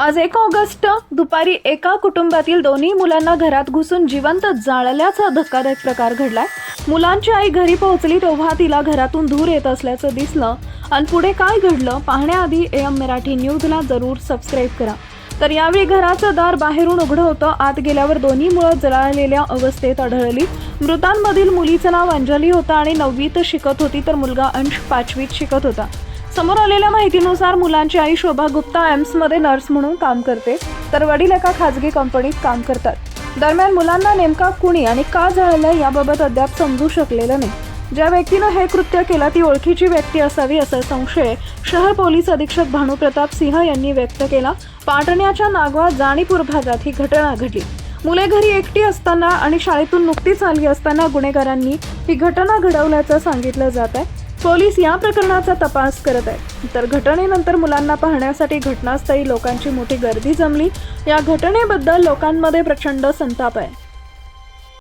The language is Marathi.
आज एक ऑगस्ट दुपारी एका कुटुंबातील दोन्ही मुलांना घरात घुसून जिवंत जाळल्याचा धक्कादायक प्रकार घडलाय. मुलांची आई घरी पोहोचली तेव्हा तिला घरातून धूर येत असल्याचं दिसलं. आणि पुढे काय घडलं पाहण्याआधी एम मराठी न्यूजला जरूर सबस्क्राईब करा. तर यावेळी घराचं दार बाहेरून उघडं होतं. आत गेल्यावर दोन्ही मुलं जळालेल्या अवस्थेत आढळली. मृतांमधील मुलीचं नाव अंजली होतं आणि नववीत शिकत होती तर मुलगा अंश पाचवीत शिकत होता. समोर आलेल्या माहितीनुसार मुलांची आई शोभा गुप्ता एम्समध्ये नर्स म्हणून काम करते तर वडील एका खाजगी कंपनीत काम करतात. दरम्यान मुलांना नेमका कुणी आणि का जळलं याबाबत अद्याप समजू शकलेलं नाही. ज्या व्यक्तीनं हे कृत्य केलं ती ओळखीची व्यक्ती असावी असा संशय शहर पोलीस अधीक्षक भानुप्रताप सिंह यांनी व्यक्त केला. पाटण्याच्या नागवा जाणीपूर भागात ही घटना घडली. मुले घरी एकटी असताना आणि शाळेतून नुकतीच आली असताना गुन्हेगारांनी ही घटना घडवल्याचं सांगितलं जात आहे. पोलीस या प्रकरणाचा तपास करत आहेत. तर घटनेनंतर मुलांना पाहण्यासाठी घटनास्थळी लोकांची मोठी गर्दी जमली. या घटनेबद्दल लोकांमध्ये प्रचंड संताप आहे.